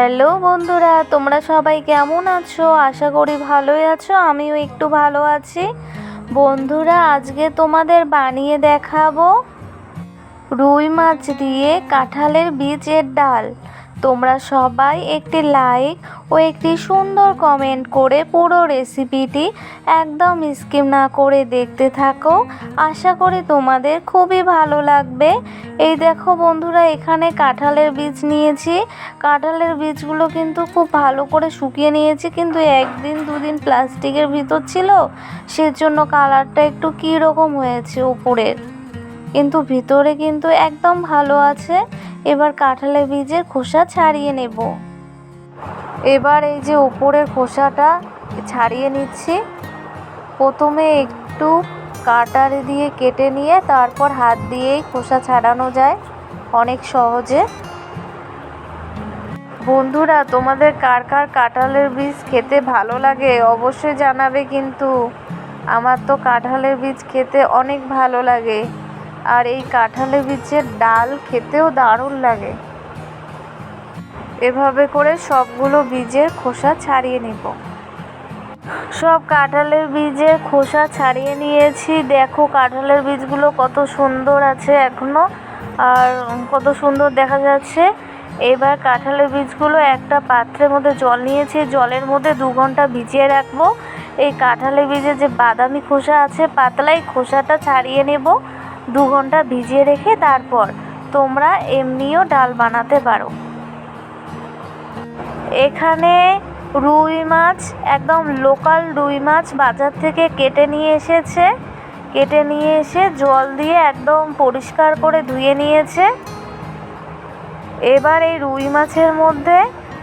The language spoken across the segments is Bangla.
হ্যালো বন্ধুরা, তোমরা সবাই কেমন আছো? আশা করি ভালোই আছো, আমিও একটু ভালো আছি। বন্ধুরা, আজকে তোমাদের বানিয়ে দেখাবো রুই মাছ দিয়ে কাঁঠালের বীজের ডাল। তোমরা সবাই একটি লাইক ও একটি সুন্দর কমেন্ট করে পুরো রেসিপিটি একদম স্কিম না করে দেখতে থাকো। আশা করি তোমাদের খুবই ভালো লাগবে। এই দেখো বন্ধুরা, এখানে কাঁঠালের বীজ নিয়েছি। কাঁঠালের বীজগুলো কিন্তু খুব ভালো করে শুকিয়ে নিয়েছি, কিন্তু একদিন দুদিন প্লাস্টিকের ভিতর ছিল। সেজন্য কালারটা একটু কী রকম হয়েছে উপরের কিন্তু ভিতরে কিন্তু একদম ভালো আছে। এবার কাঁঠালের বীজের খোসা ছাড়িয়ে নেব। এবার এই যে উপরের খোসাটা ছাড়িয়ে নিচ্ছি। প্রথমে একটু কাটারি দিয়ে কেটে নিয়ে তারপর হাত দিয়েই খোসা ছাড়ানো যায় অনেক সহজে। বন্ধুরা, তোমাদের কার কার কাঁঠালের বীজ খেতে ভালো লাগে অবশ্যই জানাবে কিন্তু। আমার তো কাঁঠালের বীজ খেতে অনেক ভালো লাগে। আর এই কাঁঠালের বীজের ডাল খেতেও দারুণ লাগে। এভাবে করে সবগুলো বীজের খোসা ছাড়িয়ে নেব। সব কাঁঠালের বীজের খোসা ছাড়িয়ে নিয়েছি। দেখো কাঁঠালের বীজগুলো কত সুন্দর আছে এখনও। আর কত সুন্দর দেখা যাচ্ছে। এবার কাঁঠালের বীজগুলো একটা পাত্রের মধ্যে জল নিয়েছি। জলের মধ্যে দু ঘণ্টা ভিজিয়ে রাখব। এই কাঁঠালের বীজের যে বাদামি খোসা আছে, পাতলাই খোসাটা ছাড়িয়ে নেব। দু ঘণ্টা ভিজিয়ে রেখে তারপর তোমরা এমনিও ডাল বানাতে পারো। এখানে রুই মাছ, একদম লোকাল রুই মাছ বাজার থেকে কেটে নিয়ে এসেছে। কেটে নিয়ে এসে জল দিয়ে একদম পরিষ্কার করে ধুয়ে নিয়েছে। এবার এই রুই মাছের মধ্যে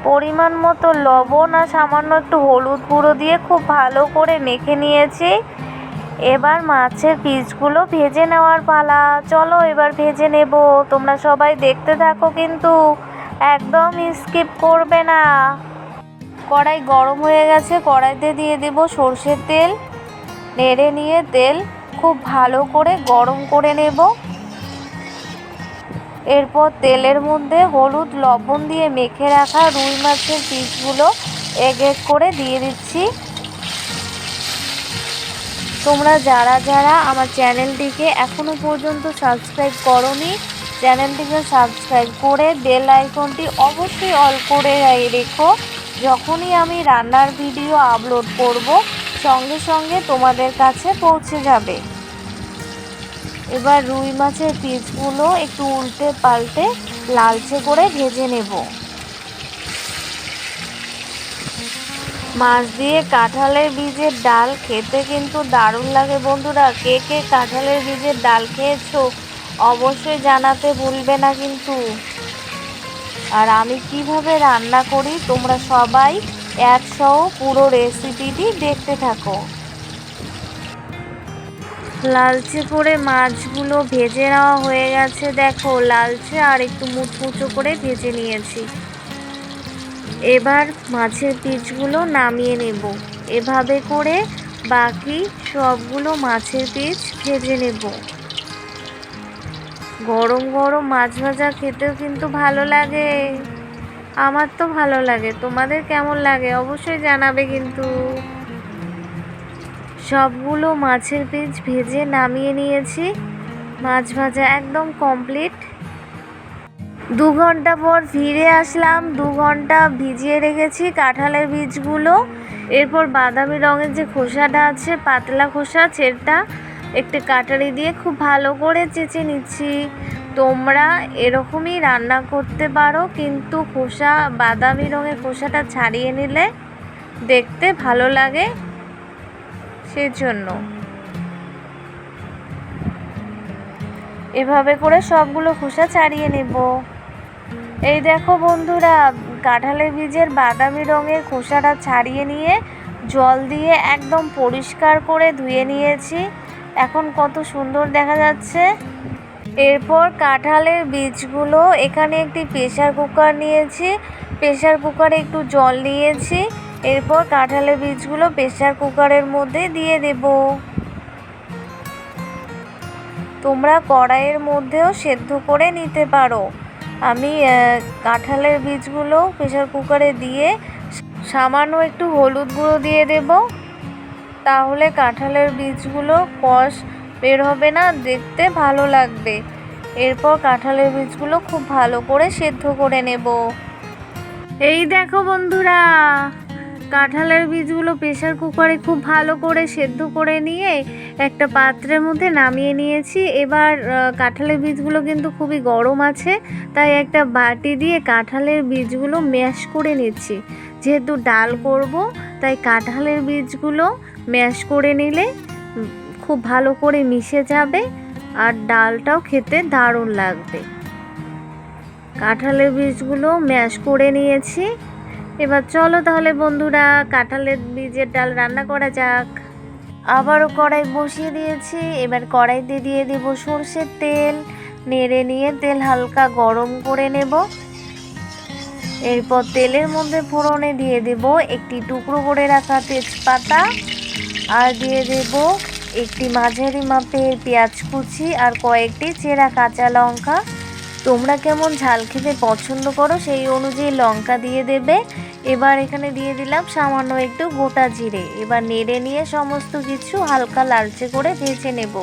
পরিমাণ মতো লবণ আর সামান্য একটু হলুদ গুঁড়ো দিয়ে খুব ভালো করে মেখে নিয়েছি। এবার মাছের পিসগুলো ভেজে নেওয়ার পালা। চলো এবার ভেজে নেব। তোমরা সবাই দেখতে থাকো কিন্তু। একদম স্কিপ করবে না। কড়াই গরম হয়ে গেছে। কড়াইতে দিয়ে দেব সর্ষের তেল। নেড়ে নিয়ে তেল খুব ভালো করে গরম করে নেব। এরপর তেলের মধ্যে হলুদ, লবণ দিয়ে মেখে রাখা রুই মাছের পিসগুলো এক এক করে দিয়ে দিচ্ছি। তোমরা যারা যারা আমার চ্যানেলটিকে এখনও পর্যন্ত সাবস্ক্রাইব করনি, চ্যানেলটিকে সাবস্ক্রাইব করে বেল আইকনটি অবশ্যই অল করে রেখো। যখনই আমি রান্নার ভিডিও আপলোড করব, সঙ্গে সঙ্গে তোমাদের কাছে পৌঁছে যাবে। এবার রুই মাছের পিসগুলো একটু উল্টে পাল্টে লালচে করে ভেজে নেব। মাছ দিয়ে কাঁঠালের বীজের ডাল খেতে কিন্তু দারুণ লাগে বন্ধুরা। কে কে কাঁঠালের বীজের ডাল খেয়েছো অবশ্যই জানাতে ভুলবে না কিন্তু। আর আমি কীভাবে রান্না করি তোমরা সবাই একসহ পুরো রেসিপিটি দেখতে থাকো। লালচে করে মাছগুলো ভেজে নেওয়া হয়ে গেছে, দেখো। লালচে আর একটু মুচমুচো করে ভেজে নিয়েছি। এবার মাছের পিসগুলো নামিয়ে নেব। এভাবে করে বাকি সবগুলো মাছের পিস ভেজে নেব। গরম গরম মাছ ভাজা খেতেও কিন্তু ভালো লাগে। আমার তো ভালো লাগে। তোমাদের কেমন লাগে? অবশ্যই জানাবে কিন্তু। সবগুলো মাছের পিস ভেজে নামিয়ে নিয়েছি। মাছ ভাজা একদম কমপ্লিট দু ঘণ্টা পর ফিরে আসলাম, দু ঘণ্টা ভিজিয়ে রেখেছি কাঁঠালের বীজগুলো। এরপর বাদামি রঙের যে খোসাটা আছে, পাতলা খোসা, সেটা একটু কাটারি দিয়ে খুব ভালো করে চেঁচে নিচ্ছি। তোমরা এরকমই রান্না করতে পারো, কিন্তু খোসা, বাদামি রঙের খোসাটা ছাড়িয়ে নিলে দেখতে ভালো লাগে সেজন্য। এভাবে করে সবগুলো খোসা ছাড়িয়ে নেব। এই দেখো বন্ধুরা কাঁঠালের বীজের বাদামি রঙের খোসাটা ছাড়িয়ে নিয়ে জল দিয়ে একদম পরিষ্কার করে ধুয়ে নিয়েছি। এখন কত সুন্দর দেখা যাচ্ছে। এরপর কাঁঠালের বীজগুলো, এখানে একটি প্রেশার কুকার নিয়েছি। প্রেশার কুকারে একটু জল নিয়েছি। এরপর কাঁঠালের বীজগুলো প্রেশার কুকারের মধ্যে দিয়ে দেব। তোমরা কড়াইয়ের মধ্যেও সেদ্ধ করে নিতে পারো। আমি কাঁঠালের বীজগুলো প্রেশার কুকারে দিয়ে সামান্য একটু হলুদ গুঁড়ো দিয়ে দেব। তাহলে কাঁঠালের বীজগুলো কষ বের হবে না, দেখতে ভালো লাগবে। এরপর কাঁঠালের বীজগুলো খুব ভালো করে সেদ্ধ করে নেব। এই দেখো বন্ধুরা কাঁঠালের বীজগুলো প্রেশার কুকারে খুব ভালো করে সেদ্ধ করে নিয়ে একটা পাত্রের মধ্যে নামিয়ে নিয়েছি। এবার কাঁঠালের বীজগুলো কিন্তু খুবই গরম আছে, তাই একটা বাটি দিয়ে কাঁঠালের বীজগুলো ম্যাশ করে নিচ্ছি। যেহেতু ডাল করব, তাই কাঁঠালের বীজগুলো ম্যাশ করে নিলে খুব ভালো করে মিশে যাবে আর ডালটাও খেতে দারুণ লাগবে। কাঁঠালের বীজগুলো ম্যাশ করে নিয়েছি। এবার চলো তাহলে বন্ধুরা, কাঁঠালের বীজের ডাল রান্না করা যাক। আবারও কড়াই বসিয়ে দিয়েছি। এবার কড়াইতে দিয়ে দেব সর্ষের তেল। নেড়ে নিয়ে তেল হালকা গরম করে নেব। এরপর তেলের মধ্যে ফোড়নে দিয়ে দেব একটি টুকরো করে রাখা তেজপাতা। আর দিয়ে দেব একটি মাঝারি মাপের পেঁয়াজ কুচি আর কয়েকটি চেরা কাঁচা লঙ্কা। তোমরা কেমন ঝাল খেতে পছন্দ করো সেই অনুযায়ী লঙ্কা দিয়ে দেবে। এবার এখানে দিয়ে দিলাম সামান্য একটু গোটা জিরে। এবার নেড়ে নিয়ে সমস্ত কিছু হালকা লালচে করে ভেজে নেব।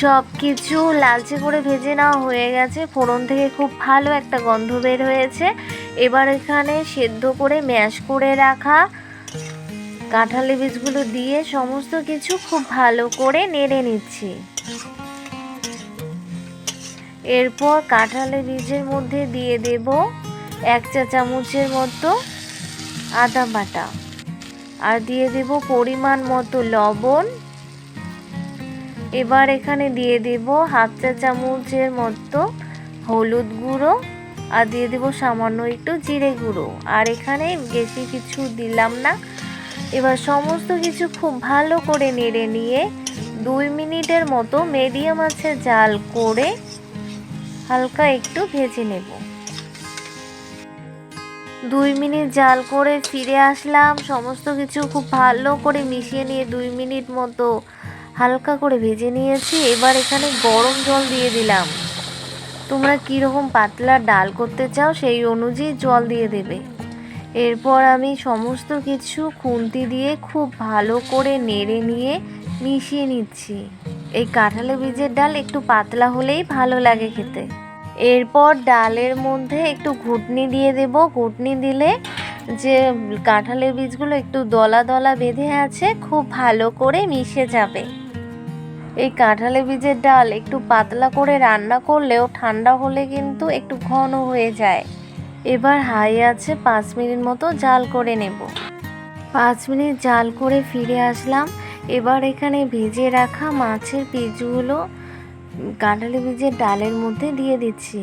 সব কিছু লালচে করে ভেজে নেওয়া হয়ে গেছে। ফোড়ন থেকে খুব ভালো একটা গন্ধ বের হয়েছে। এবার এখানে সেদ্ধ করে ম্যাশ করে রাখা কাঁঠালি বীজগুলো দিয়ে সমস্ত কিছু খুব ভালো করে নেড়ে নিচ্ছি। এরপর কাঁঠালের বীজের মধ্যে দিয়ে দেব এক চা চামচের মতো আদা বাটা। আর দিয়ে দেব পরিমাণ মতো লবণ। এবার এখানে দিয়ে দেব হাফ চা চামচের মতো হলুদ গুঁড়ো। আর দিয়ে দেব সামান্য একটু জিরে গুঁড়ো। আর এখানে বেশি কিছু দিলাম না। এবার সমস্ত কিছু খুব ভালো করে নেড়ে নিয়ে দুই মিনিটের মতো মিডিয়াম আছে জাল করে হালকা একটু ভেজে নেব। দুই মিনিট জাল করে ফিরে আসলাম। সমস্ত কিছু খুব ভালো করে মিশিয়ে নিয়ে দুই মিনিট মতো হালকা করে ভেজে নিয়েছি। এবার এখানে গরম জল দিয়ে দিলাম। তোমরা কীরকম পাতলা ডাল করতে চাও সেই অনুযায়ী জল দিয়ে দেবে। এরপর আমি সমস্ত কিছু খুন্তি দিয়ে খুব ভালো করে নেড়ে নিয়ে মিশিয়ে নিচ্ছি। এই কাঁঠালের বীজের ডাল একটু পাতলা হলেই ভালো লাগে খেতে। এরপর ডালের মধ্যে একটু ঘুটনি দিয়ে দেব। ঘুটনি দিলে যে কাঁঠালের বীজগুলো একটু দলা দলা বেঁধে আছে, খুব ভালো করে মিশে যাবে। এই কাঁঠালের বীজের ডাল একটু পাতলা করে রান্না করলেও ঠান্ডা হলে কিন্তু একটু ঘন হয়ে যায়। এবার হাই আছে পাঁচ মিনিট মতো জাল করে নেব। পাঁচ মিনিট জাল করে ফিরে আসলাম। এবার এখানে ভেজে রাখা মাছের পিসগুলো কাঁঠালি বীজের ডালের মধ্যে দিয়ে দিচ্ছি।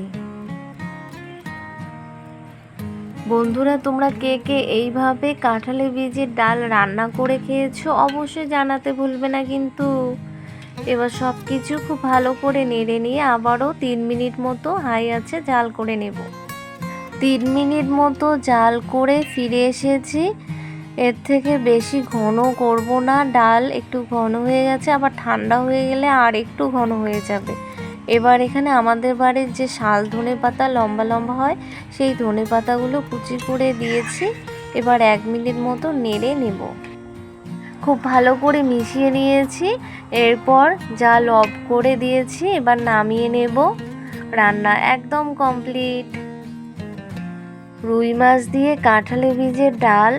বন্ধুরা, তোমরা কে কে এইভাবে কাঁঠালি বীজের ডাল রান্না করে খেয়েছো অবশ্যই জানাতে ভুলবে না কিন্তু। এবার সব কিছু খুব ভালো করে নেড়ে নিয়ে আবারও তিন মিনিট মতো হাই আছে জাল করে নেব। তিন মিনিট মতো জাল করে ফিরে এসেছি। এর থেকে বেশি ঘন করব না। ডাল একটু ঘন হয়ে গেছে, আবার ঠান্ডা হয়ে গেলে আর একটু ঘন হয়ে যাবে। এবার এখানে আমাদের বাড়ির যে শাল ধনে পাতা লম্বা লম্বা হয়, সেই ধনে পাতাগুলো কুচি করে দিয়েছি। এবার এক মিনিট মতো নেড়ে নেব। খুব ভালো করে মিশিয়ে নিয়েছি। এরপর জাল অফ করে দিয়েছি, এবার নামিয়ে নেব। রান্না একদম কমপ্লিট। রুই মাছ দিয়ে কাঁঠালি বীজের ডাল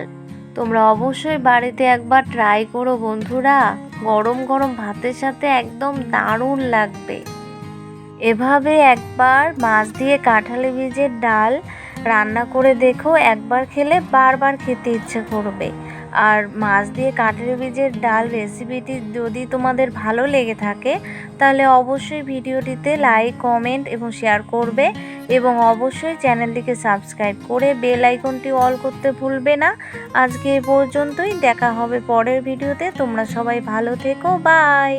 তোমরা অবশ্যই বাড়িতে একবার ট্রাই করো বন্ধুরা। গরম গরম ভাতের সাথে একদম দারুণ লাগবে। এভাবে একবার মাছ দিয়ে কাঁঠালি বীজের ডাল রান্না করে দেখো, একবার খেলে বারবার খেতে ইচ্ছে করবে। আর মাছ দিয়ে কাঁঠালি বীজের ডাল রেসিপিটি যদি তোমাদের ভালো লেগে থাকে, তাহলে অবশ্যই ভিডিওটিতে লাইক কমেন্ট এবং শেয়ার করবে এবং অবশ্যই চ্যানেলটিকে সাবস্ক্রাইব করে বেল আইকনটি অল করতে ভুলবে না। আজকে এ পর্যন্তই, দেখা হবে পরের ভিডিওতে। তোমরা সবাই ভালো থেকো বাই